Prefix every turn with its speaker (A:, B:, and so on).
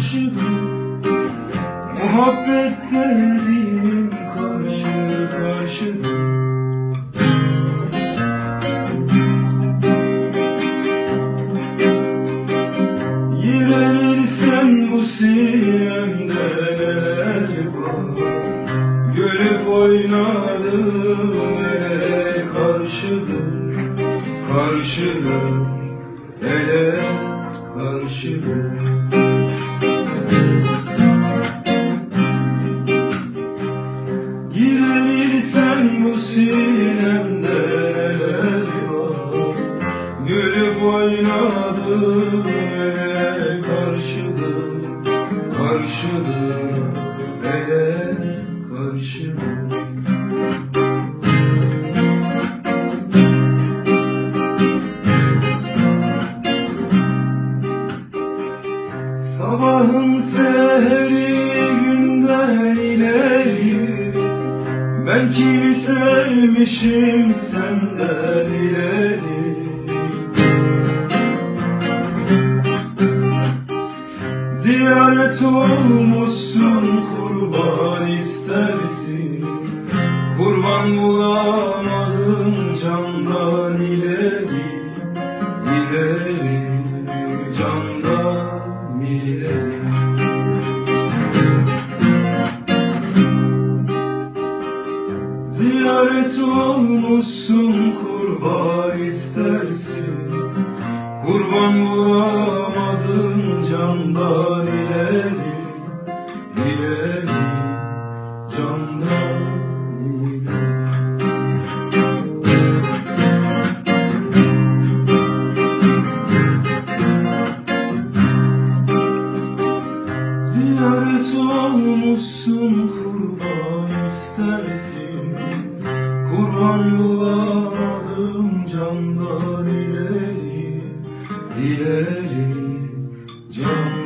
A: karşıdır Muhabbet dediğin karşı karşıdır Yine bilsen bu sinemde neler var Gülüp oynadım ele karşıdır Karşıdır ele karşıdır sinemde neler var? Gülüp oynadım ele karşıdır Karşıdır ele karşıdır Sabahın seheri Ben kimi sevmişim senden ileri? Ziyaret olmuşsun kurban istersin. Kurban bulamadım candan ileri. İleri candan ileri Ziyaret olmuşsun kurban istersin. Kurban bulamadım candan ileri ileri candan Ziyaret olmuşsun kurban istersin Kurban yoladım candan ileri, ileri candan.